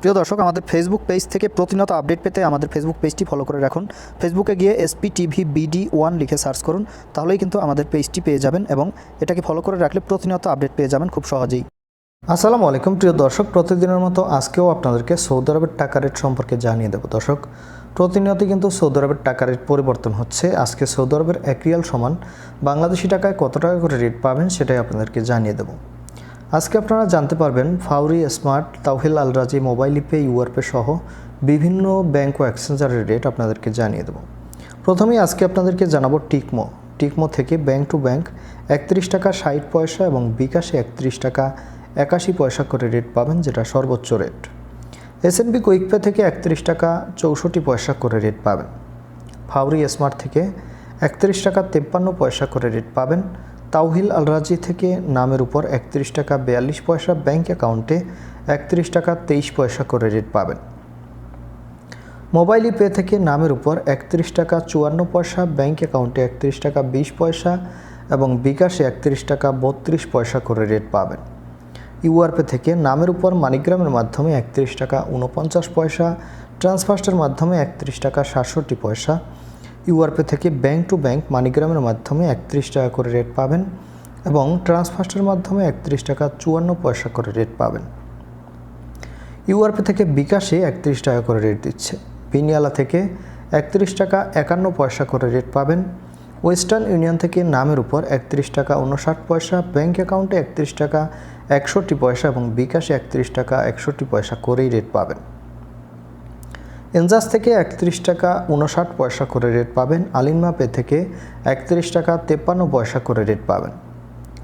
প্রিয় দর্শক, আমাদের ফেসবুক পেজ থেকে প্রতিনিয়ত আপডেট পেতে আমাদের ফেসবুক পেজটি ফলো করে রাখুন। ফেসবুকে গিয়ে এসপি টিভি বিডি ওয়ান লিখে সার্চ করুন, তাহলেই কিন্তু আমাদের পেজটি পেয়ে যাবেন এবং এটাকে ফলো করে রাখলে প্রতিনিয়ত আপডেট পেয়ে যাবেন খুব সহজেই। আসসালামু আলাইকুম প্রিয় দর্শক, প্রতিদিনের মতো আজকেও আপনাদেরকে সৌদি আরবের টাকা রেট সম্পর্কে জানিয়ে দেবো। দর্শক প্রতিনিয়ত কিন্তু সৌদি আরবের টাকা রেট পরিবর্তন হচ্ছে। আজকে সৌদি আরবের এক রিয়াল সমান বাংলাদেশি টাকায় কত টাকা করে রেট পাবেন সেটাই আপনাদেরকে জানিয়ে দেবো। আজকে আপনারা জানতে পারবেন Fawri, smart, Tahweel, Al Rajhi, mobile pay urpay সহ বিভিন্ন ব্যাংক ও এক্সচেঞ্জারের রেট আপনাদেরকে জানিয়ে দেবো। প্রথমেই আজকে আপনাদেরকে জানাব টিকমো। টিকমো থেকে ব্যাংক টু ব্যাংক একত্রিশ টাকা ষাট পয়সা এবং বিকাশে একত্রিশ টাকা একাশি পয়সা করে রেট পাবেন, যেটা সর্বোচ্চ রেট। এসএনবি কুইকপে থেকে একত্রিশ টাকা চৌষট্টি পয়সা করে রেট পাবেন। ফাউরি, স্মার্ট থেকে একত্রিশ টাকা তেপ্পান্ন পয়সা করে রেট পাবেন। তাওহিল আলরাজি থেকে নামের উপর একত্রিশ টাকা বিয়াল্লিশ পয়সা ব্যাংক অ্যাকাউন্টে একত্রিশ টাকা তেইশ পয়সা করে রেট পাবেন। মোবাইল পে থেকে নামের উপর একত্রিশ টাকা চুয়ান্ন পয়সা, ব্যাংক অ্যাকাউন্টে একত্রিশ টাকা বিশ পয়সা এবং বিকাশে একত্রিশ টাকা বত্রিশ পয়সা করে রেট পাবেন। ইউআরপে থেকে নামের উপর মানিগ্রামের মাধ্যমে একত্রিশ টাকা উনপঞ্চাশ পয়সা, ট্রান্সফার্স্টের মাধ্যমে একত্রিশ টাকা সাতষট্টি পয়সা ইউআরপে থেকে ব্যাংক টু ব্যাংক মানিগ্রামের মাধ্যমে একত্রিশ টাকা করে রেট পাবেন এবং ট্রান্সফার্স্টের মাধ্যমে একত্রিশ টাকা চুয়ান্ন পয়সা করে রেট পাবেন। ইউআরপি থেকে বিকাশে একত্রিশ টাকা করে রেট দিচ্ছে। বিনিয়ালা থেকে একত্রিশ টাকা একান্ন পয়সা করে রেট পাবেন। ওয়েস্টার্ন ইউনিয়ন থেকে নামের উপর একত্রিশ টাকা উনষাট পয়সা, ব্যাংক অ্যাকাউন্টে একত্রিশ টাকা একষট্টি পয়সা এবং বিকাশে একত্রিশ টাকা একষট্টি পয়সা করেই রেট পাবেন। এনজাস থেকে একত্রিশ টাকা উনষাট পয়সা করে রেট পাবেন। আলিনমা পে থেকে একত্রিশ টাকা তেপ্পান্ন পয়সা করে রেট পাবেন।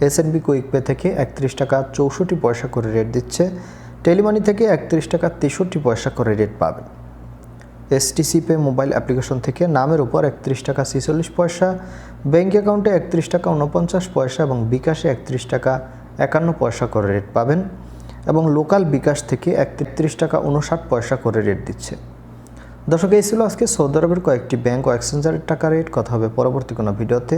এস এসএনবি কুইক পে থেকে একত্রিশ টাকা চৌষট্টি পয়সা করে রেট দিচ্ছে। টেলিমানি থেকে একত্রিশ টাকা তেষট্টি পয়সা করে রেট পাবেন। এসটিসি পে মোবাইল অ্যাপ্লিকেশন থেকে নামের উপর একত্রিশ টাকা ছেচল্লিশ পয়সা ব্যাঙ্ক অ্যাকাউন্টে একত্রিশ টাকা উনপঞ্চাশ পয়সা এবং বিকাশে একত্রিশ টাকা একান্ন পয়সা করে রেট পাবেন এবং লোকাল বিকাশ থেকে একত্রিশ টাকা উনষাট পয়সা করে রেট দিচ্ছে। দর্শক, এই ছিল আজকে সৌদি আরবের কয়েকটি ব্যাংক ও এক্সচেঞ্জারের টাকা রেট কথা হবে পরবর্তী কোনো ভিডিওতে।